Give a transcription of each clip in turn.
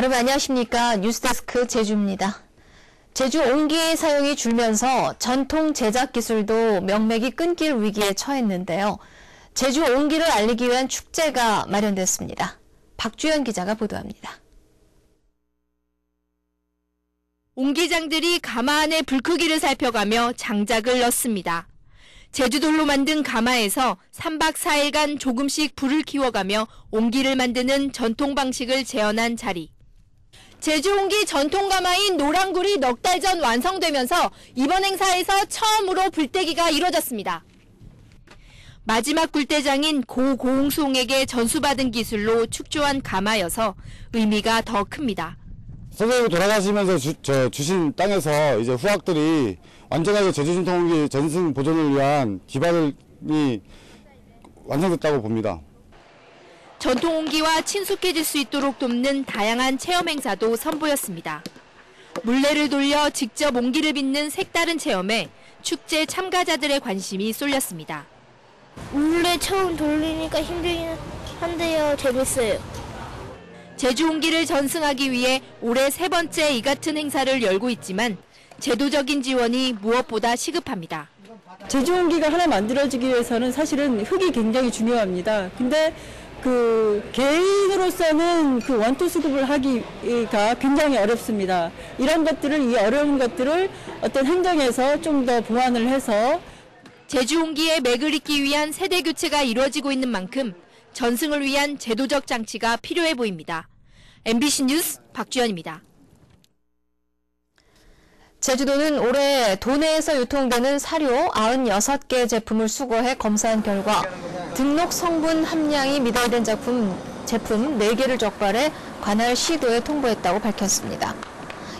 여러분 안녕하십니까 뉴스데스크 제주입니다. 제주 옹기 사용이 줄면서 전통 제작 기술도 명맥이 끊길 위기에 처했는데요. 제주 옹기를 알리기 위한 축제가 마련됐습니다. 박주연 기자가 보도합니다. 옹기장들이 가마 안의 불 크기를 살펴가며 장작을 넣습니다. 제주돌로 만든 가마에서 3박 4일간 조금씩 불을 키워가며 옹기를 만드는 전통 방식을 재현한 자리. 제주 옹기 전통 가마인 노랑굴이 넉 달 전 완성되면서 이번 행사에서 처음으로 불떼기가 이뤄졌습니다. 마지막 굴대장인 고 고홍수홍에게 전수받은 기술로 축조한 가마여서 의미가 더 큽니다. 선생님이 돌아가시면서 주, 저, 주신 땅에서 이제 후학들이 완전하게 제주 전통기 전승 보존을 위한 기반이 완성됐다고 봅니다. 전통 옹기와 친숙해질 수 있도록 돕는 다양한 체험 행사도 선보였습니다. 물레를 돌려 직접 옹기를 빚는 색다른 체험에 축제 참가자들의 관심이 쏠렸습니다. 물레 처음 돌리니까 힘들긴 한데요. 재밌어요. 제주 옹기를 전승하기 위해 올해 세 번째 이 같은 행사를 열고 있지만 제도적인 지원이 무엇보다 시급합니다. 제주옹기가 하나 만들어지기 위해서는 사실은 흙이 굉장히 중요합니다. 근데 그 개인으로서는 그 원투 수급을 하기가 굉장히 어렵습니다. 이런 것들을 이 어려운 것들을 어떤 행정에서 좀 더 보완을 해서 제주 옹기의 맥을 잇기 위한 세대 교체가 이루어지고 있는 만큼 전승을 위한 제도적 장치가 필요해 보입니다. MBC 뉴스 박주연입니다. 제주도는 올해 도내에서 유통되는 사료 96개 제품을 수거해 검사한 결과 등록 성분 함량이 미달된 제품, 제품 4개를 적발해 관할 시도에 통보했다고 밝혔습니다.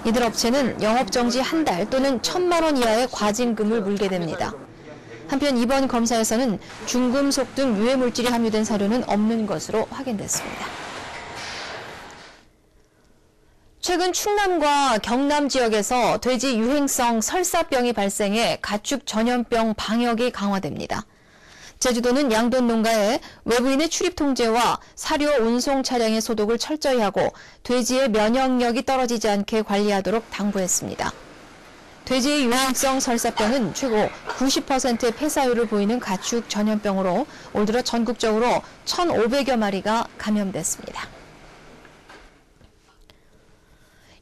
이들 업체는 영업정지 한 달 또는 천만 원 이하의 과징금을 물게 됩니다. 한편 이번 검사에서는 중금속 등 유해 물질이 함유된 사료는 없는 것으로 확인됐습니다. 최근 충남과 경남 지역에서 돼지 유행성 설사병이 발생해 가축 전염병 방역이 강화됩니다. 제주도는 양돈 농가에 외부인의 출입 통제와 사료 운송 차량의 소독을 철저히 하고 돼지의 면역력이 떨어지지 않게 관리하도록 당부했습니다. 돼지의 유행성 설사병은 최고 90%의 폐사율을 보이는 가축 전염병으로 올 들어 전국적으로 1,500여 마리가 감염됐습니다.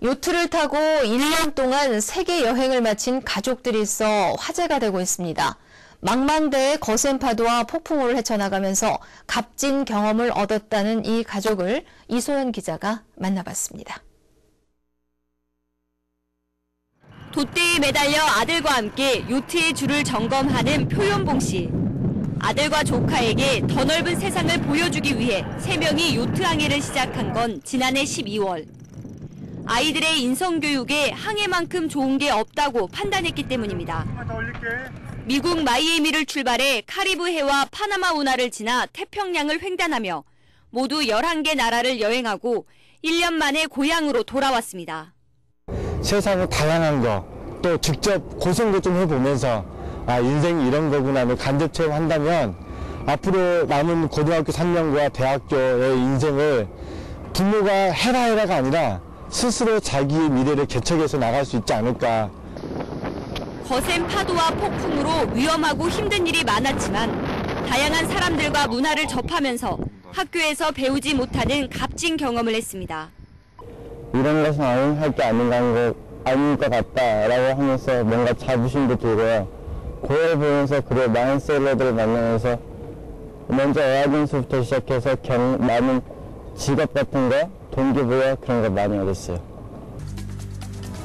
요트를 타고 1년 동안 세계 여행을 마친 가족들이 있어 화제가 되고 있습니다. 망망대해 거센 파도와 폭풍우를 헤쳐나가면서 값진 경험을 얻었다는 이 가족을 이소연 기자가 만나봤습니다. 돛대에 매달려 아들과 함께 요트의 줄을 점검하는 표현봉 씨. 아들과 조카에게 더 넓은 세상을 보여주기 위해 세 명이 요트 항해를 시작한 건 지난해 12월. 아이들의 인성교육에 항해만큼 좋은 게 없다고 판단했기 때문입니다. 미국 마이애미를 출발해 카리브해와 파나마 운하를 지나 태평양을 횡단하며 모두 11개 나라를 여행하고 1년 만에 고향으로 돌아왔습니다. 세상의 다양한 거, 또 직접 고생도 좀 해보면서 아, 인생이 이런 거구나 를 간접 체험한다면 앞으로 남은 고등학교 3년과 대학교의 인생을 부모가 해라 해라가 아니라 스스로 자기의 미래를 개척해서 나갈 수 있지 않을까. 거센 파도와 폭풍으로 위험하고 힘든 일이 많았지만 다양한 사람들과 문화를 접하면서 학교에서 배우지 못하는 값진 경험을 했습니다. 이런 것은 할게 아닌 것, 아닌 것 같다라고 하면서 뭔가 자부심도 들고요. 고해 보면서 그래 많은 셀러들을 만나면서 먼저 어학연수부터 시작해서 경, 많은 직업 같은 거, 동기부여 그런 거 많이 얻었어요.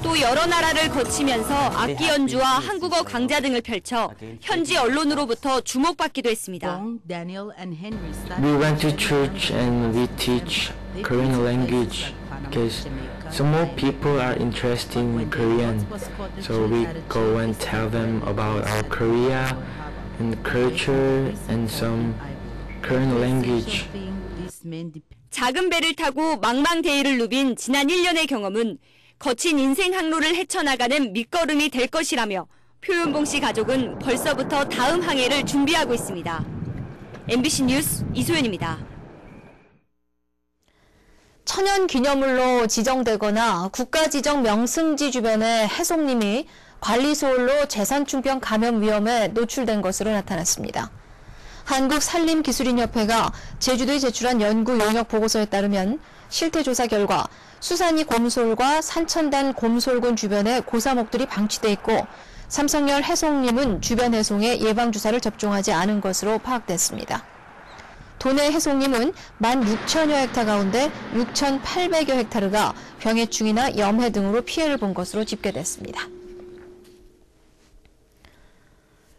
또 여러 나라를 거치면서 악기 연주와 한국어 강좌 등을 펼쳐 현지 언론으로부터 주목받기도 했습니다. We went to church and we teach Korean language because some more people are interested in Korean. So we go and tell them about our Korea and culture and some Korean language. 작은 배를 타고 망망대해를 누빈 지난 1년의 경험은 거친 인생 항로를 헤쳐나가는 밑거름이 될 것이라며 표현봉 씨 가족은 벌써부터 다음 항해를 준비하고 있습니다. MBC 뉴스 이소연입니다. 천연 기념물로 지정되거나 국가 지정 명승지 주변의 해송림이 관리소홀로 재산충병 감염 위험에 노출된 것으로 나타났습니다. 한국산림기술인협회가 제주도에 제출한 연구 용역 보고서에 따르면 실태조사 결과 수산이 곰솔과 산천단 곰솔군 주변에 고사목들이 방치돼 있고 삼성열 해송림은 주변 해송에 예방주사를 접종하지 않은 것으로 파악됐습니다. 도내 해송림은 16,000여 헥타 가운데 6,800여 헥타르가 병해충이나 염해 등으로 피해를 본 것으로 집계됐습니다.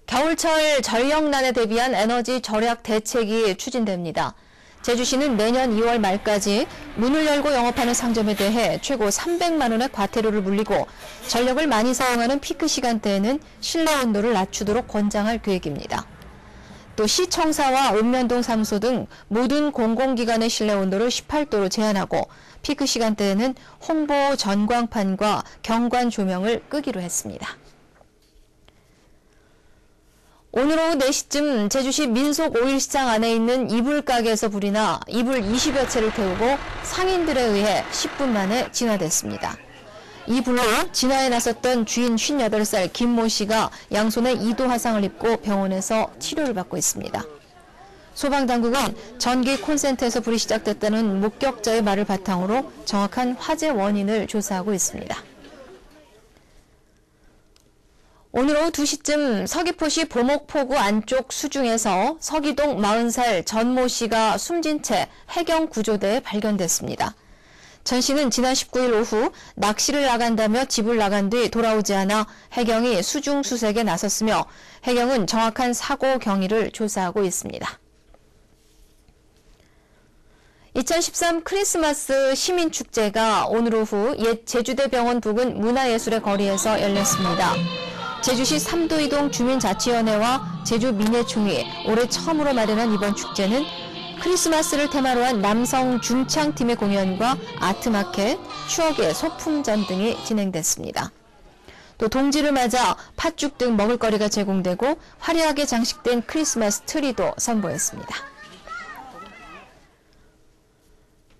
겨울철 전력난에 대비한 에너지 절약 대책이 추진됩니다. 제주시는 내년 2월 말까지 문을 열고 영업하는 상점에 대해 최고 300만 원의 과태료를 물리고 전력을 많이 사용하는 피크 시간대에는 실내 온도를 낮추도록 권장할 계획입니다. 또 시청사와 읍면동 사무소 등 모든 공공기관의 실내 온도를 18도로 제한하고 피크 시간대에는 홍보 전광판과 경관 조명을 끄기로 했습니다. 오늘 오후 4시쯤 제주시 민속 오일시장 안에 있는 이불 가게에서 불이 나 이불 20여 채를 태우고 상인들에 의해 10분 만에 진화됐습니다. 이 불로 진화에 나섰던 주인 58살 김모 씨가 양손에 2도 화상을 입고 병원에서 치료를 받고 있습니다. 소방당국은 전기 콘센트에서 불이 시작됐다는 목격자의 말을 바탕으로 정확한 화재 원인을 조사하고 있습니다. 오늘 오후 2시쯤 서귀포시 보목포구 안쪽 수중에서 서기동 40살 전모 씨가 숨진 채 해경 구조대에 발견됐습니다. 전 씨는 지난 19일 오후 낚시를 나간다며 집을 나간 뒤 돌아오지 않아 해경이 수중 수색에 나섰으며 해경은 정확한 사고 경위를 조사하고 있습니다. 2013 크리스마스 시민축제가 오늘 오후 옛 제주대병원 부근 문화예술의 거리에서 열렸습니다. 제주시 삼도이동 주민자치위원회와 제주민예총이 올해 처음으로 마련한 이번 축제는 크리스마스를 테마로 한 남성 중창팀의 공연과 아트마켓, 추억의 소품전 등이 진행됐습니다. 또 동지를 맞아 팥죽 등 먹을거리가 제공되고 화려하게 장식된 크리스마스 트리도 선보였습니다.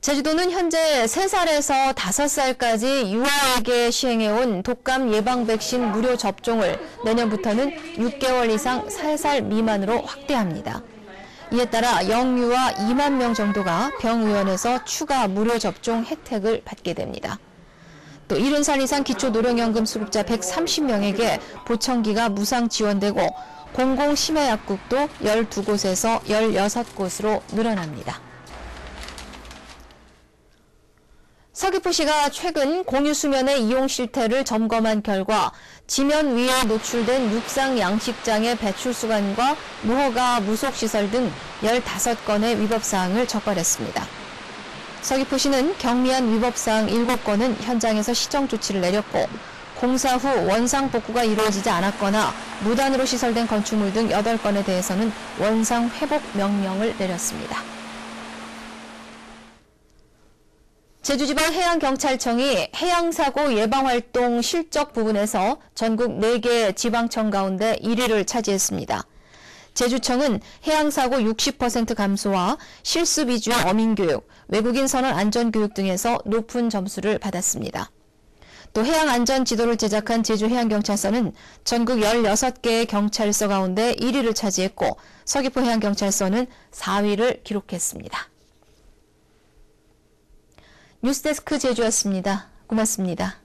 제주도는 현재 3살에서 5살까지 유아에게 시행해온 독감 예방 백신 무료 접종을 내년부터는 6개월 이상 3살 미만으로 확대합니다. 이에 따라 영유아 2만 명 정도가 병의원에서 추가 무료 접종 혜택을 받게 됩니다. 또 70살 이상 기초노령연금 수급자 130명에게 보청기가 무상 지원되고 공공심해약국도 12곳에서 16곳으로 늘어납니다. 서귀포시가 최근 공유 수면의 이용 실태를 점검한 결과 지면 위에 노출된 육상 양식장의 배출 수간과 무허가 무속 시설 등 15건의 위법 사항을 적발했습니다. 서귀포시는 경미한 위법 사항 7건은 현장에서 시정 조치를 내렸고 공사 후 원상 복구가 이루어지지 않았거나 무단으로 시설된 건축물 등 8건에 대해서는 원상 회복 명령을 내렸습니다. 제주지방 해양경찰청이 해양사고 예방활동 실적 부분에서 전국 4개 지방청 가운데 1위를 차지했습니다. 제주청은 해양사고 60% 감소와 실습 위주의 어민교육, 외국인 선원 안전교육 등에서 높은 점수를 받았습니다. 또 해양안전 지도를 제작한 제주해양경찰서는 전국 16개의 경찰서 가운데 1위를 차지했고 서귀포해양경찰서는 4위를 기록했습니다. 뉴스데스크 제주였습니다. 고맙습니다.